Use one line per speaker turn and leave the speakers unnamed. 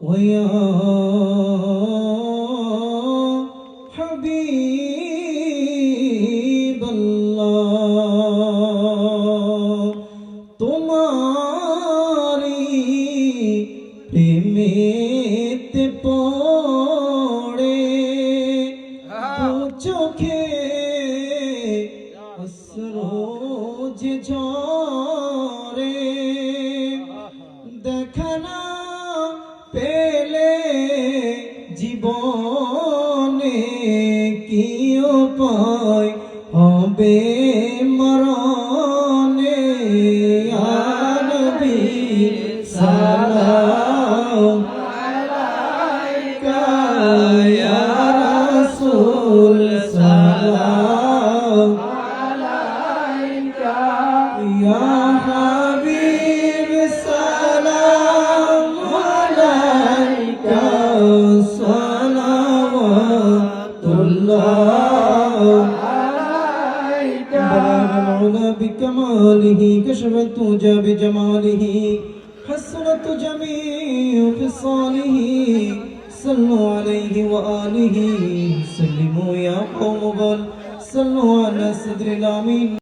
ويا حبيب الله تمہاری প্রেমেত পড়ে চোখে অসরোজ ঝড় পেলে জীবনে কি উপায় হবে মরণে? আরবি সালাম কায়া রাসূল সালাম
আলাইকা
ইয়া بكماله كشف التوجى بجماله حسنت جميع خصاله صلوا عليه وآله سلموا يا قوم بل صلوا على صدر الأمين